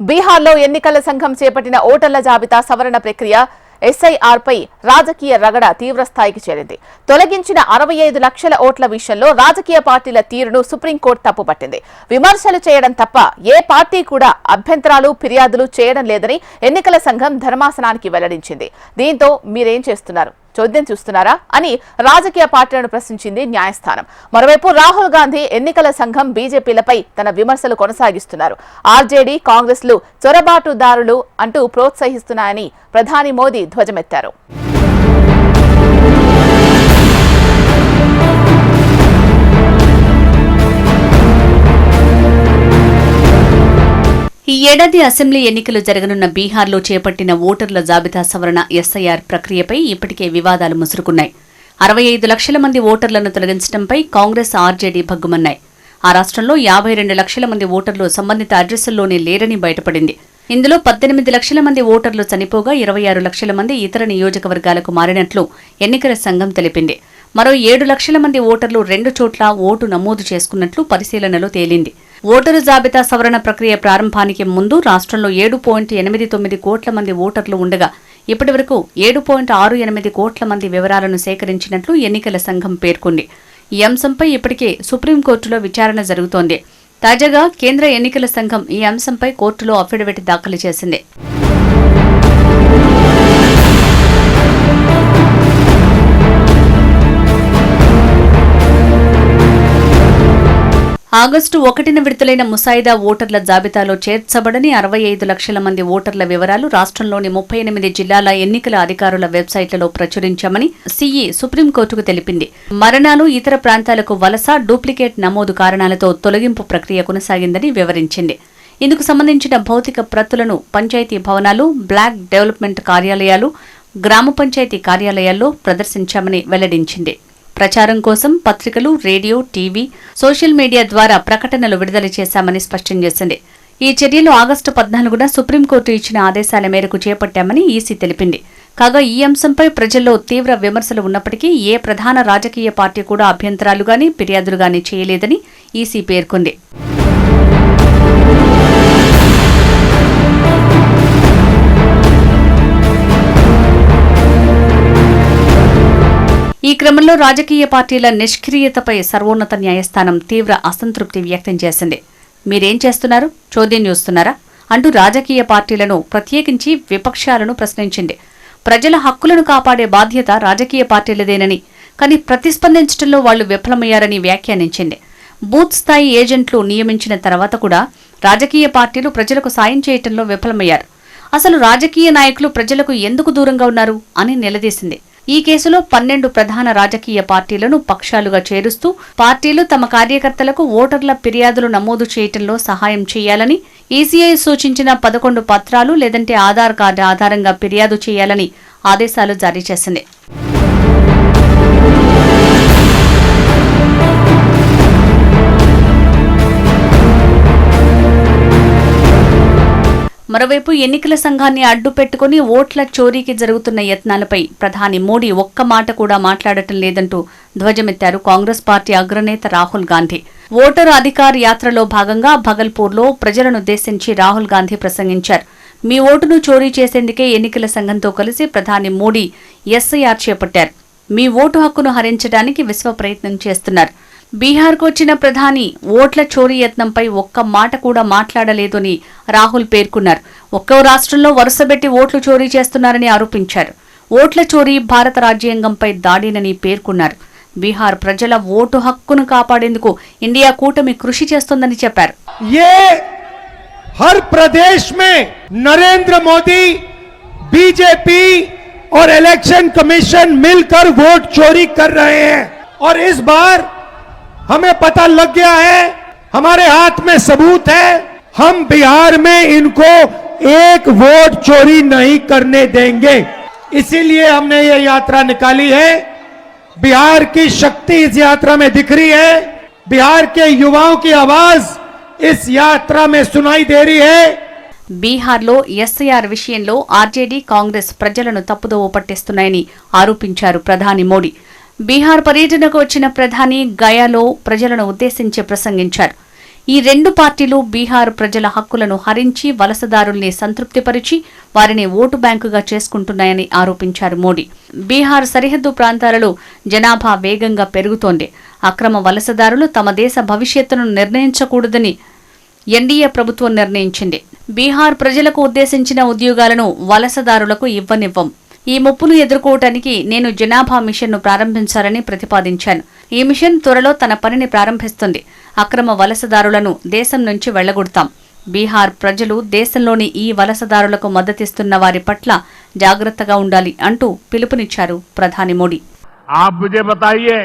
బీహార్లో ఎన్నికల సంఘం చేపట్టిన ఓటర్ల జాబితా సవరణ ప్రక్రియ ఎస్ఐఆర్ పై రాజకీయ రగడ తీవ్రస్థాయికి చేరింది. తొలగించిన అరవై ఐదు లక్షల ఓట్ల విషయంలో రాజకీయ పార్టీల తీరును సుప్రీంకోర్టు తప్పుపట్టింది. విమర్శలు చేయడం తప్ప ఏ పార్టీ కూడా అభ్యంతరాలు ఫిర్యాదులు చేయడం లేదని ఎన్నికల సంఘం ధర్మాసనానికి వెల్లడించింది. దీంతో మీరేం చేస్తున్నారు? చోద్యం చూస్తున్నారా అని రాజకీయ పార్టీలను ప్రశ్నించింది న్యాయస్థానం. మరోవైపు రాహుల్ గాంధీ ఎన్నికల సంఘం బీజేపీలపై తన విమర్శలు కొనసాగిస్తున్నారు. ఆర్జేడీ కాంగ్రెస్లు చొరబాటుదారులు అంటూ ప్రోత్సహిస్తున్నాయని ప్రధాని మోదీ ధ్వజమెత్తారు. ఈ ఏడాది అసెంబ్లీ ఎన్నికలు జరగనున్న బీహార్లో చేపట్టిన ఓటర్ల జాబితా సవరణ ఎస్ఐఆర్ ప్రక్రియపై ఇప్పటికే వివాదాలు ముసురుకున్నాయి. అరవై ఐదు లక్షల మంది ఓటర్లను తొలగించడంపై కాంగ్రెస్ ఆర్జేడీ భగ్గుమన్నాయి. ఆ రాష్ట్రంలో యాభై రెండు లక్షల మంది ఓటర్లు సంబంధిత అడ్రస్సుల్లోనే లేరని బయటపడింది. ఇందులో పద్దెనిమిది లక్షల మంది ఓటర్లు చనిపోగా ఇరవై ఆరు లక్షల మంది ఇతర నియోజకవర్గాలకు మారినట్లు ఎన్నికల సంఘం తెలిపింది. మరో ఏడు లక్షల మంది ఓటర్లు రెండు చోట్ల ఓటు నమోదు చేసుకున్నట్లు పరిశీలనలో తేలింది. ఓటరు జాబితా సవరణ ప్రక్రియ ప్రారంభానికి ముందు రాష్ట్రంలో ఏడు పాయింట్ ఎనిమిది తొమ్మిది కోట్ల మంది ఓటర్లు ఉండగా ఇప్పటివరకు ఏడు పాయింట్ ఆరు ఎనిమిది కోట్ల మంది వివరాలను సేకరించినట్లు ఎన్నికల సంఘం పేర్కొంది. ఈ అంశంపై ఇప్పటికే సుప్రీంకోర్టులో విచారణ జరుగుతోంది. తాజాగా కేంద్ర ఎన్నికల సంఘం ఈ అంశంపై కోర్టులో అఫిడవిట్ దాఖలు చేసింది. ఆగస్టు ఒకటిన విడుదలైన ముసాయిదా ఓటర్ల జాబితాలో చేర్చబడని అరవై ఐదు లక్షల మంది ఓటర్ల వివరాలు రాష్ట్రంలోని ముప్పై ఎనిమిది జిల్లాల ఎన్నికల అధికారుల వెబ్సైట్లలో ప్రచురించామని సీఈ సుప్రీంకోర్టుకు తెలిపింది. మరణాలు ఇతర ప్రాంతాలకు వలస డూప్లికేట్ నమోదు కారణాలతో తొలగింపు ప్రక్రియ కొనసాగిందని వివరించింది. ఇందుకు సంబంధించిన భౌతిక ప్రతులను పంచాయతీ భవనాలు బ్లాక్ డెవలప్మెంట్ కార్యాలయాలు గ్రామ పంచాయతీ కార్యాలయాల్లో ప్రదర్శించామని వెల్లడించింది. ప్రచారం కోసం పత్రికలు రేడియో టీవీ సోషల్ మీడియా ద్వారా ప్రకటనలు విడుదల చేశామని స్పష్టం చేసింది. ఈ చర్యలు ఆగస్టు పద్నాలుగున సుప్రీంకోర్టు ఇచ్చిన ఆదేశాల మేరకు చేపట్టామని ఈసీ తెలిపింది. కాగా ఈ అంశంపై ప్రజల్లో తీవ్ర విమర్శలు ఉన్నప్పటికీ ఏ ప్రధాన రాజకీయ పార్టీ కూడా అభ్యంతరాలు గాని ఫిర్యాదులు గాని చేయలేదని ఈసీ పేర్కొంది. ఈ క్రమంలో రాజకీయ పార్టీల నిష్క్రియతపై సర్వోన్నత న్యాయస్థానం తీవ్ర అసంతృప్తి వ్యక్తం చేసింది. మీరేం చేస్తున్నారు? చోద్యం చూస్తున్నారా అంటూ రాజకీయ పార్టీలను ప్రత్యేకించి విపక్షాలను ప్రశ్నించింది. ప్రజల హక్కులను కాపాడే బాధ్యత రాజకీయ పార్టీలదేనని కానీ ప్రతిస్పందించడంలో వాళ్ళు విఫలమయ్యారని వ్యాఖ్యానించింది. బూత్ స్థాయి ఏజెంట్లు నియమించిన తర్వాత కూడా రాజకీయ పార్టీలు ప్రజలకు సాయం చేయటంలో విఫలమయ్యారు. అసలు రాజకీయ నాయకులు ప్రజలకు ఎందుకు దూరంగా ఉన్నారు అని నిలదీసింది. ఈ కేసులో పన్నెండు ప్రధాన రాజకీయ పార్టీలను పక్షాలుగా చేరుస్తూ పార్టీలు తమ కార్యకర్తలకు ఓటర్ల ఫిర్యాదులు నమోదు చేయటంలో సహాయం చేయాలని ఈసీఐ సూచించిన పదకొండు పత్రాలు లేదంటే ఆధార్ కార్డు ఆధారంగా ఫిర్యాదు చేయాలని ఆదేశాలు జారీ చేసింది. మరోవైపు ఎన్నికల సంఘాన్ని అడ్డు పెట్టుకుని ఓట్ల చోరీకి జరుగుతున్న యత్నాలపై ప్రధాని మోడీ ఒక్క మాట కూడా మాట్లాడటం లేదంటూ ధ్వజమెత్తారు కాంగ్రెస్ పార్టీ అగ్రనేత రాహుల్ గాంధీ. ఓటరు అధికార్ యాత్రలో భాగంగా భగల్పూర్లో ప్రజలనుద్దేశించి రాహుల్ గాంధీ ప్రసంగించారు. మీ ఓటును చోరీ చేసేందుకే ఎన్నికల సంఘంతో కలిసి ప్రధాని మోడీ ఎస్ఐఆర్ చేపట్టారు. మీ ఓటు హక్కును హరించడానికి విశ్వ ప్రయత్నం చేస్తున్నారు. బీహార్కు వచ్చిన ప్రధాని ఓట్ల చోరీ యత్నంపై ఒక్క మాట కూడా మాట్లాడలేదని రాహుల్ పేర్కొన్నారు ఒక్కో రాష్ట్రంలో వరుసబెట్టి ఓట్లు చోరీ చేస్తున్నారని ఆరోపించారు ఓట్ల చోరీ భారత రాజ్యాంగంపై దాడినని పేర్కొన్నారు బీహార్ ప్రజల ఓటు హక్కును కాపాడేందుకు ఇండియా కూటమి కృషి చేస్తోందని చెప్పారు ये हर प्रदेश में नरेंद्र मोदी बीजेपी और इलेक्शन कमीशन मिलकर वोट चोरी कर रहे हैं और इस बार हमें पता लग गया है हमारे हाथ में सबूत है हम बिहार में इनको एक वोट चोरी नहीं करने देंगे इसीलिए हमने ये यात्रा निकाली है बिहार की शक्ति इस यात्रा में दिख रही है बिहार के युवाओं की आवाज इस यात्रा में सुनाई दे रही है బీహార్లో ఎస్ఐఆర్ విషయంలో ఆర్జేడీ కాంగ్రెస్ ప్రజలను తప్పుదోవ పట్టిస్తున్నాయని ఆరోపించారు ప్రధాని మోడీ బీహార్ పర్యటనకు వచ్చిన ప్రధాని గయాలో ప్రజలను ఉద్దేశించి ప్రసంగించారు. ఈ రెండు పార్టీలు బీహార్ ప్రజల హక్కులను హరించి వలసదారుల్ని సంతృప్తిపరిచి వారిని ఓటు బ్యాంకుగా చేసుకుంటున్నాయని ఆరోపించారు మోడీ. బీహార్ సరిహద్దు ప్రాంతాలలో జనాభా వేగంగా పెరుగుతోంది. అక్రమ వలసదారులు తమ దేశ భవిష్యత్తును నిర్ణయించకూడదని ఎన్డీఏ ప్రభుత్వం నిర్ణయించింది. బీహార్ ప్రజలకు ఉద్దేశించిన ఉద్యోగాలను వలసదారులకు ఇవ్వనివ్వం. ఈ ముప్పును ఎదుర్కోవటానికి నేను జనాభా మిషన్ను ప్రారంభించాలని ప్రతిపాదించాను ఈ మిషన్ త్వరలో తన పనిని ప్రారంభిస్తుంది అక్రమ వలసదారులను దేశం నుంచి వెళ్లగొడతాం బీహార్ ప్రజలు దేశంలోని ఈ వలసదారులకు మద్దతిస్తున్న వారి పట్ల జాగ్రత్తగా ఉండాలి అంటూ పిలుపునిచ్చారు ప్రధాని మోడీ आप मुझे बताइए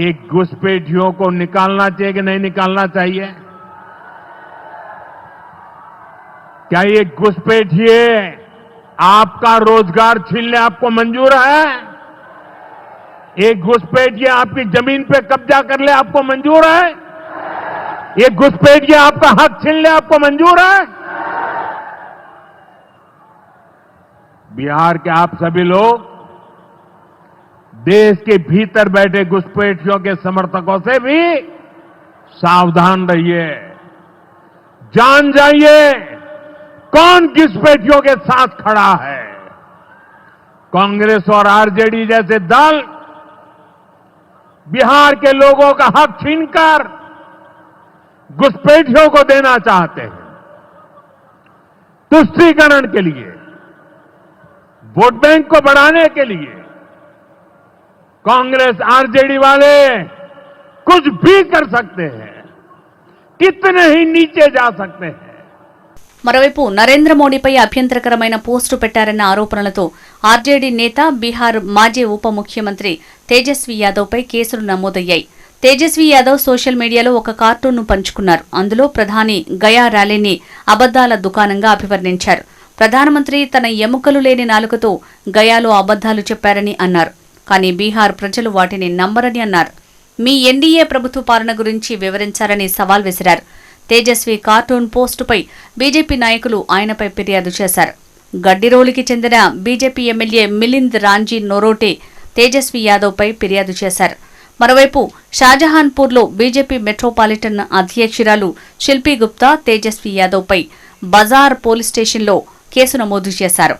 एक घुसपैठियों को निकालना चाहिए कि नहीं निकालना चाहिए क्या ये घुसपैठिए आपका रोज़गार छीनने आपको मंजूर है? एक घुसपैठिए आपकी ज़मीन पे कब्जा कर ले आपको मंजूर है? ये घुसपैठिए आपका हक छीन ले आपको मंजूर है? बिहार के आप सभी लोग देश के भीतर बैठे घुसपैठियों के समर्थकों से भी सावधान रहिए। जान जाइए। कौन घुसपैठियों के साथ खड़ा है? कांग्रेस और आरजेडी जैसे दल बिहार के लोगों का हक छीनकर घुसपैठियों को देना चाहते हैं। तुष्टीकरण के लिए, वोट बैंक को बढ़ाने के लिए, कांग्रेस, आरजेडी वाले कुछ भी कर सकते हैं, कितने ही नीचे जा सकते हैं। మరోవైపు నరేంద్ర మోడీపై అభ్యంతరకరమైన పోస్టు పెట్టారన్న ఆరోపణలతో ఆర్జేడీ నేత బీహార్ మాజీ ఉప ముఖ్యమంత్రి తేజస్వి యాదవ్పై కేసులు నమోదయ్యాయి. తేజస్వి యాదవ్ సోషల్ మీడియాలో ఒక కార్టూన్ను పంచుకున్నారు. అందులో ప్రధాని గయా ర్యాలీని అబద్దాల దుకాణంగా అభివర్ణించారు. ప్రధానమంత్రి తన ఎముకలు లేని నాలుకతో గయాలో అబద్దాలు చెప్పారని అన్నారు. కానీ బీహార్ ప్రజలు వాటిని నమ్మరని అన్నారు. మీ ఎన్డీఏ ప్రభుత్వ పాలన గురించి వివరించారని సవాల్ విసిరారు. తేజస్వి కార్టూన్ పోస్టుపై బీజేపీ నాయకులు ఆయనపై ఫిర్యాదు చేశారు. గడ్డిరోలికి చెందిన బీజేపీ ఎమ్మెల్యే మిలింద్ రాంజీ నొరోటే తేజస్వి యాదవ్పై ఫిర్యాదు చేశారు. మరోవైపు షాజహాన్పూర్లో బీజేపీ మెట్రోపాలిటన్ అధ్యక్షురాలు శిల్పీ గుప్తా తేజస్వి యాదవ్పై బజార్ పోలీస్ స్టేషన్లో కేసు నమోదు చేశారు.